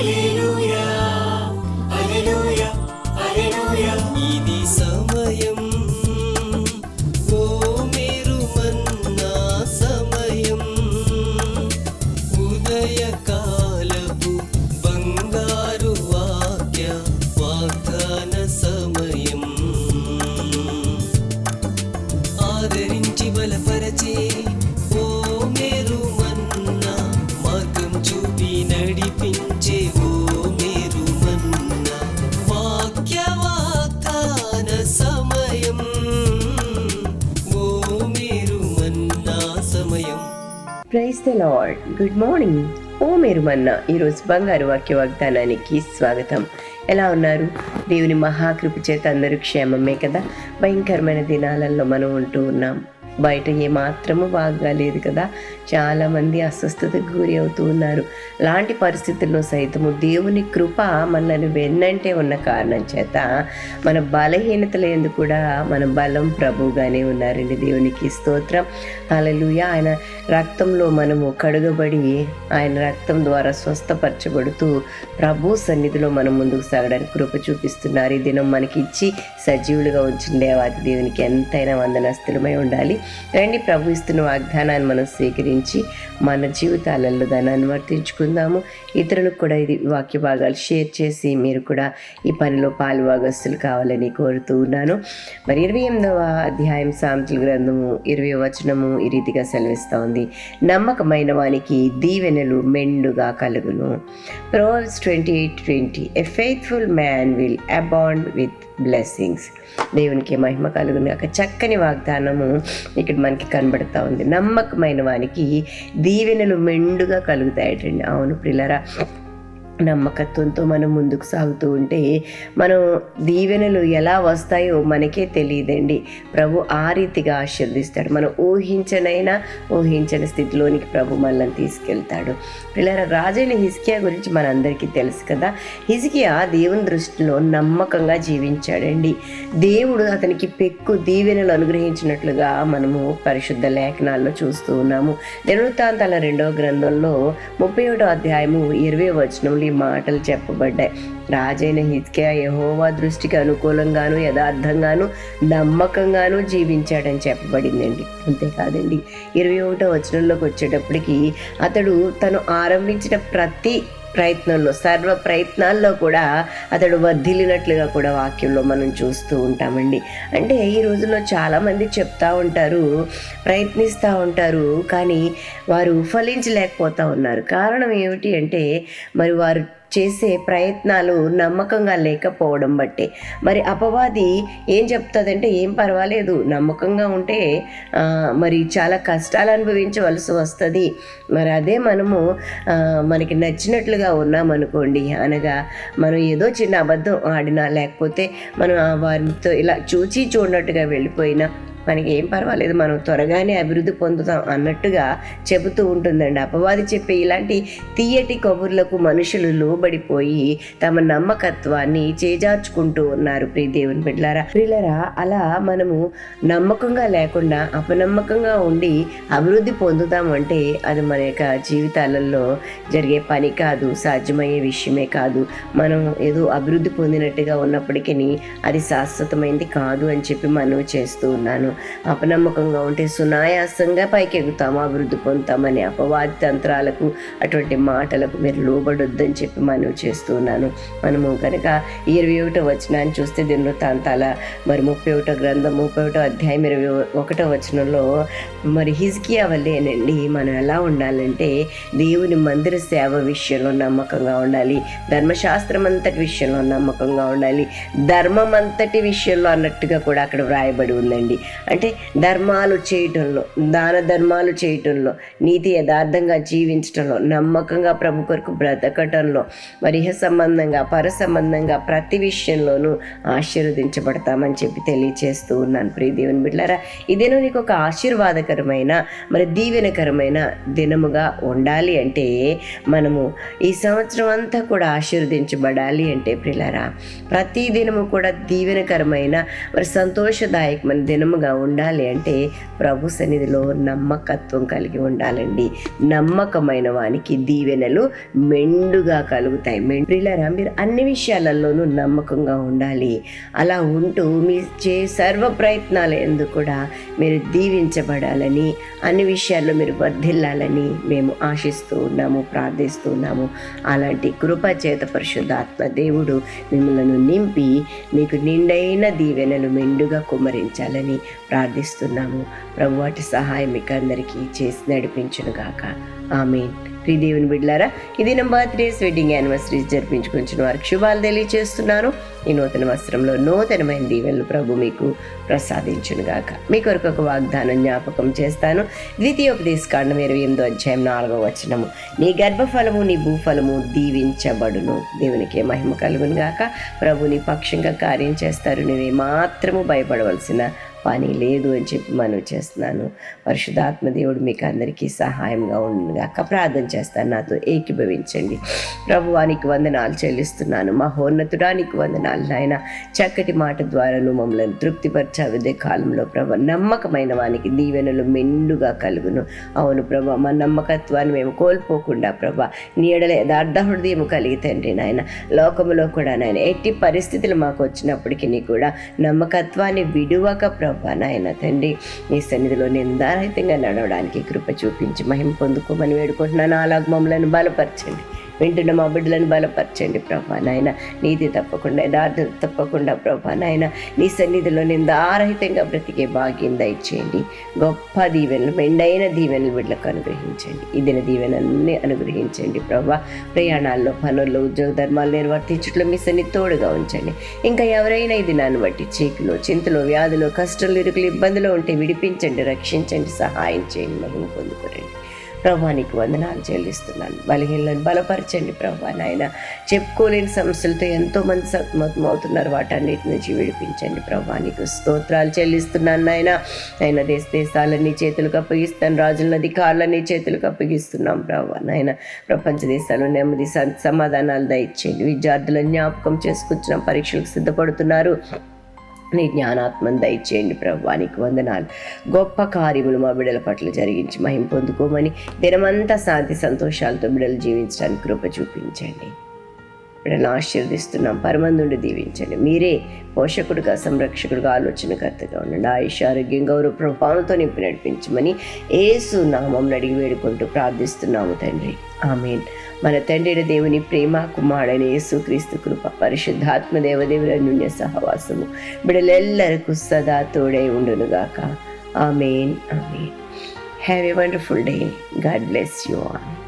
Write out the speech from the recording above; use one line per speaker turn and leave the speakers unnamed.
一
路。ద lord good morning ఓ మీరు మన్న ఈరోజు బంగారు వాక్య వాగ్దానానికి స్వాగతం. ఎలా ఉన్నారు? దేవుని మహాకృప చేత అందరూ క్షేమమే కదా? భయంకరమైన దినాలలో మనం ఉంటూ ఉన్నాం. బయట ఏమాత్రము బాగాలేదు బాగా లేదు కదా. చాలామంది అస్వస్థతకు గురి అవుతూ ఉన్నారు. లాంటి పరిస్థితుల్లో సైతము దేవుని కృప మనల్ని వెన్నంటే ఉన్న కారణం చేత మన బలహీనతల ఎందుకు కూడా మన బలం ప్రభువుగానే ఉన్నారండి దేవునికి స్తోత్రం. అలలుయ ఆయన రక్తంలో మనము కడుగబడి ఆయన రక్తం ద్వారా స్వస్థపరచబడుతూ ప్రభు సన్నిధిలో మనం ముందుకు సాగడానికి కృప చూపిస్తున్నారు. ఈ దినం మనకి ఇచ్చి సజీవులుగా ఉంచిన దేవాది దేవునికి ఎంతైనా వందనస్థిరమై ఉండాలి. రండి ప్రభు ఇస్తున్న వాగ్దానాన్ని మనం స్వీకరించి మన జీవితాలలో దాన్ని అనువర్తించుకుందాము ఇతరులకు కూడా ఇది వాక్య భాగాలు షేర్ చేసి మీరు కూడా ఈ పనిలో పాలు భాగస్తులు కావాలని కోరుతూ ఉన్నాను. మరి ఇరవై ఎనిమిదవ అధ్యాయం సామెతల గ్రంథము ఇరవై వచనము ఈ రీతిగా సెలవిస్తూ ఉంది. నమ్మకమైన వానికి దీవెనలు మెండుగా కలుగును. Proverbs twenty eight twenty a faithful man will abound with blessings దేవునికి మహిమ కలుగును ఒక చక్కని వాగ్దానము. ఇక్కడ మనకి కనబడతా ఉంది. నమ్మకమైన వానికి దీవెనలు మెండుగా కలుగుతాయటండి. అవును ప్రిలరా. నమ్మకత్వంతో మనం ముందుకు సాగుతూ ఉంటే మనం దీవెనలు ఎలా వస్తాయో మనకే తెలియదండి. ప్రభు ఆ రీతిగా ఆశీర్దిస్తాడు మనం ఊహించనైనా ఊహించని స్థితిలోనికి ప్రభు మనల్ని తీసుకెళ్తాడు. పిల్లల రాజైన హిస్కియా గురించి మనందరికీ తెలుసు కదా? హిజ్కియా దేవుని దృష్టిలో నమ్మకంగా జీవించాడండి. దేవుడు అతనికి పెక్కు దీవెనలు అనుగ్రహించినట్లుగా మనము పరిశుద్ధ లేఖనాల్లో చూస్తూ ఉన్నాము. దినవృత్తాంతాల రెండవ గ్రంథంలో ముప్పై ఒకటో అధ్యాయము ఇరవై వచనంలో ఈ మాటలు చెప్పబడ్డాయి. రాజైన హిజ్కియా యహోవా దృష్టికి అనుకూలంగాను యథార్థంగాను నమ్మకంగాను జీవించాడని చెప్పబడిందండి. అంతేకాదండి. ఇరవై ఒకటో వచనంలోకి వచ్చేటప్పటికి అతడు తను ఆరంభించిన ప్రతి ప్రయత్నంలో సర్వ ప్రయత్నాల్లో కూడా అతడు వర్ధిల్లినట్లుగా కూడా వాక్యంలో మనం చూస్తూ ఉంటామండి. అంటే ఈ రోజుల్లో చాలామంది చెప్తా ఉంటారు ప్రయత్నిస్తూ ఉంటారు కానీ వారు ఫలించలేకపోతూ ఉన్నారు. కారణం ఏమిటి అంటే మరి వారు చేసే ప్రయత్నాలు నమ్మకంగా లేకపోవడం బట్టే. మరి అపవాది ఏం చెప్తుందంటే ఏం పర్వాలేదు నమ్మకంగా ఉంటే మరి చాలా కష్టాలు అనుభవించవలసి వస్తుంది. మరి అదే మనము మనకి నచ్చినట్లుగా ఉన్నామనుకోండి అనగా మనం ఏదో చిన్న అబద్ధం ఆడినా లేకపోతే మనం వారితో ఇలా చూచి చూడనట్టుగా వెళ్ళిపోయినా మనకి ఏం పర్వాలేదు మనం త్వరగానే అభివృద్ధి పొందుతాం అన్నట్టుగా చెబుతూ ఉంటుందండి. అపవాది చెప్పే ఇలాంటి తీయటి కబుర్లకు మనుషులు లోబడిపోయి తమ నమ్మకత్వాన్ని చేజార్చుకుంటూ ఉన్నారు ప్రియ దేవుని బిడ్లారా ప్రియులరా అలా మనము నమ్మకంగా లేకుండా అపనమ్మకంగా ఉండి అభివృద్ధి పొందుతామంటే అది మన యొక్క జీవితాలలో జరిగే పని కాదు సాధ్యమయ్యే విషయమే కాదు. మనం ఏదో అభివృద్ధి పొందినట్టుగా ఉన్నప్పటికీ అది శాశ్వతమైంది కాదు అని చెప్పి మనం చేస్తూ ఉన్నాను. అపనమ్మకంగా ఉంటే సునాయాసంగా పైకి ఎగుతాము అభివృద్ధి పొందుతామని అపవాది తంత్రాలకు అటువంటి మాటలకు మీరు లోబడొద్దని చెప్పి మనం చేస్తున్నాను. మనము కనుక ఇరవై ఒకటో వచనాన్ని చూస్తే దినవృత్తాంతాల మరి ముప్పై ఒకటో గ్రంథం ముప్పై ఒకటో అధ్యాయం ఇరవై ఒకటో వచనంలో మరి హిజ్కియా వల్లేనండి మనం ఎలా ఉండాలంటే దేవుని మందిర సేవ విషయంలో నమ్మకంగా ఉండాలి. ధర్మశాస్త్రం అంతటి విషయంలో నమ్మకంగా ఉండాలి. ధర్మం అంతటి విషయంలో అన్నట్టుగా కూడా అక్కడ వ్రాయబడి ఉందండి. అంటే ధర్మాలు చేయటంలో దాన ధర్మాలు చేయటంలో నీతి యథార్థంగా జీవించటంలో నమ్మకంగా ప్రభు కొరకు బ్రతకటంలో మరిహ సంబంధంగా పర సంబంధంగా ప్రతి విషయంలోనూ ఆశీర్వదించబడతామని చెప్పి తెలియచేస్తూ ఉన్నాను. ప్రియ దేవుని బిడ్డారా ఇదేనో నీకు ఒక ఆశీర్వాదకరమైన మరి దీవెనకరమైన దినముగా ఉండాలి అంటే మనము ఈ సంవత్సరం అంతా కూడా ఆశీర్వదించబడాలి అంటే ప్రిలారా ప్రతి దినము కూడా దీవెనకరమైన మరి సంతోషదాయకమైన దినముగా ఉండాలి అంటే ప్రభు సన్నిధిలో నమ్మకత్వం కలిగి ఉండాలండి. నమ్మకమైన వానికి దీవెనలు మెండుగా కలుగుతాయి. మెండ్రిలరా మీరు అన్ని విషయాలలోనూ నమ్మకంగా ఉండాలి. అలా ఉంటూ మీ చే సర్వ ప్రయత్నాలు ఎందుకు కూడా మీరు దీవించబడాలని అన్ని విషయాల్లో మీరు వర్ధిల్లాలని మేము ఆశిస్తూ ఉన్నాము ప్రార్థిస్తూ ఉన్నాము. అలాంటి కృపచేత పరిశుద్ధాత్మ దేవుడు మిమ్మలను నింపి మీకు నిండైన దీవెనలు మెండుగా కుమ్మరించాలని ప్రార్థిస్తున్నాము. ప్రభు వాటి సహాయం మీకు అందరికీ చేసి నడిపించును గాక. ఆమెన్. ప్రియ దేవుని బిడ్లారా ఇది నా బర్త్డేస్ వెడ్డింగ్ యానివర్సరీస్ జరిపించుకుంటున్న వారికి శుభాలు తెలియజేస్తున్నాను ఈ నూతన వస్త్రంలో నూతనమైన దీవెనలు ప్రభు మీకు ప్రసాదించును గాక. మీ కొరకు ఒక వాగ్దానం జ్ఞాపకం చేస్తాను. ద్వితీయోపదేశ కాండం ఇరవై ఎనిమిదో అధ్యాయం నాలుగో వచనము. నీ గర్భఫలము నీ భూఫలము దీవించబడును. దేవునికి మహిమ కలుగును గాక. ప్రభు నీ పక్షంగా కార్యం చేస్తారు. నువ్వే మాత్రము భయపడవలసిన పని లేదు అని చెప్పి మనం చేస్తున్నాను. పరిశుధాత్మ దేవుడు మీకు అందరికీ సహాయంగా ఉండగాక ప్రార్థన చేస్తాను. నాతో ఏకీభవించండి. ప్రభువానికి వందనాలు చెల్లిస్తున్నాను. మా హోన్నతుడానికి వందనాలు నాయన. చక్కటి మాట ద్వారా నువ్వు మమ్మల్ని తృప్తిపరచావు ఇదే కాలంలో ప్రభు నమ్మకమైన వానికి దీవెనలు మెండుగా కలుగును. అవును ప్రభ మా నమ్మకత్వాన్ని మేము కోల్పోకుండా ప్రభా నీడల యథార్థ హృదయం కలిగి తండ్రి నాయన. లోకములో కూడా నాయన ఎట్టి పరిస్థితులు మాకు వచ్చినప్పటికీ కూడా నమ్మకత్వాన్ని విడువక ప్రభు నాయన తండ్రి నీ సన్నిధిలో నిందారహితంగా నడవడానికి కృప చూపించి మహిమ పొందుకోమని వేడుకుంటున్నాను. అలాగ మమ్మల్ని బలపరచండి. వింటున్న మా బిడ్డలను బలపరచండి ప్రభా నాయన. నీతి తప్పకుండా యథార్థత తప్పకుండా ప్రభా నాయన. నీ సన్నిధిలో నిందారహితంగా బ్రతికే భాగ్యం దయచేయండి. గొప్ప దీవెనలు మెండైన దీవెనలు బిడ్డలకు అనుగ్రహించండి. ఈ దిన దీవెనల్ని అనుగ్రహించండి ప్రభా. ప్రయాణాల్లో పనుల్లో ఉద్యోగ ధర్మాలు నిర్వర్తించట్లో మీ సన్ని తోడుగా ఉంచండి. ఇంకా ఎవరైనా ఇది నాన్ను బట్టి చీకులు చింతలు వ్యాధులు కష్టాలు ఇరుకులు ఇబ్బందులు ఉంటే విడిపించండి రక్షించండి సహాయం చేయండి మహిమ పొందుకోరండి ప్రభానికి వందనాలు చెల్లిస్తున్నాను. బలహీనలను బలపరచండి ప్రభా నాయన. చెప్పుకోలేని సమస్యలతో ఎంతోమంది సతమతం అవుతున్నారు. వాటన్నిటి నుంచి విడిపించండి ప్రభానికి స్తోత్రాలు చెల్లిస్తున్నాను నాయన. ఆయన దేశ దేశాలన్నీ చేతులకు అప్పగిస్తాను రాజుల అధికారులన్నీ చేతులకు అప్పగిస్తున్నాం ప్రభా నాయన. ప్రపంచ దేశాలు నెమ్మది స- సమాధానాలు దయచేయండి. విద్యార్థులను జ్ఞాపకం చేసుకొచ్చిన పరీక్షలకు సిద్ధపడుతున్నారు. నీ జ్ఞానాత్మను దయచేయండి ప్రభానికి వందనాలు. గొప్ప కార్యములు మా బిడ్డల పట్ల జరిగించి మహిం పొందుకోమని దినమంతా శాంతి సంతోషాలతో బిడ్డలు జీవించడానికి కృప చూపించండి. బిడ్డలను ఆశీర్దిస్తున్నాం పరమందుండి దీవించండి. మీరే పోషకుడుగా సంరక్షకుడుగా ఆలోచనకర్తగా ఉండండి. ఆయుష్ ఆరోగ్యం గౌరవ ప్రభావంతో నింపి నడిపించమని ఏసు నామం అడిగి వేడుకుంటూ ప్రార్థిస్తున్నాము తండ్రి. ఆమెన్. మన తండ్రి దేవుని ప్రేమ కుమారుడైన యేసు క్రీస్తు కృప పరిశుద్ధాత్మ దేవదేవుల నుండి సహవాసము బిడలెల్లరకు సదా తోడై ఉండునుగాక. Amen amen. Have a wonderful day God bless you all